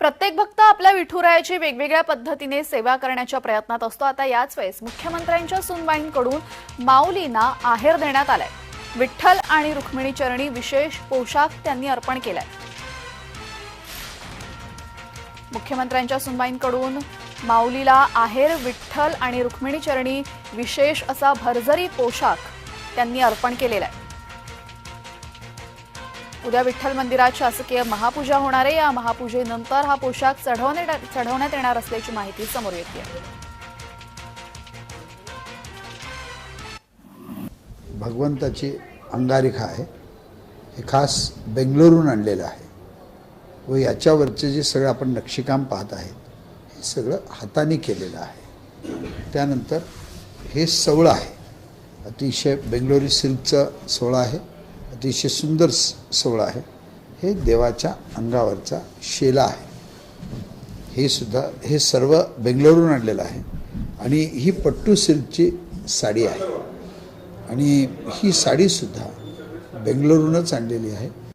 प्रत्येक भक्त आपल्या विठुरायाची वेगवेगळ्या पद्धतीने सेवा करण्याच्या प्रयत्नात असतो. आता याच वेळेस मुख्यमंत्र्यांच्या सुनबाईंकडून माऊलींना आहेर देण्यात आलाय. विठ्ठल आणि रुक्मिणी चरणी विशेष पोशाख त्यांनी अर्पण केलाय. मुख्यमंत्र्यांच्या सुनबाईंकडून माऊलीला आहेर विठ्ठल आणि रुक्मिणी चरणी विशेष असा भरजरी पोशाख त्यांनी अर्पण केलेला आहे. उद्या विठ्ठल मंदिरात शासकीय महापूजा होणार आहे. या महापूजेनंतर हा पोशाख चढवण्यात चढवण्यात येणार असल्याची माहिती समोर येते. भगवंताची अंगारिका आहे. हे खास बेंगलोरून आणलेलं आहे. व याच्यावरचे जे सगळं आपण नक्षीकाम पाहत आहेत हे सगळं हाताने केलेलं आहे. त्यानंतर हे सवळं आहे. अतिशय बेंगलोरी सिल्कचं सोहळं आहे. अतिशय सुंदर स- आहे. हे देवाच्या अंगावरचा शेला आहे. हे सुद्धा हे सर्व बेंगलोरहून आणलेलं आहे. आणि ही पट्टू सिल्कची साडी आहे. आणि ही साडीसुद्धा बेंगलोरहूनच आणलेली आहे.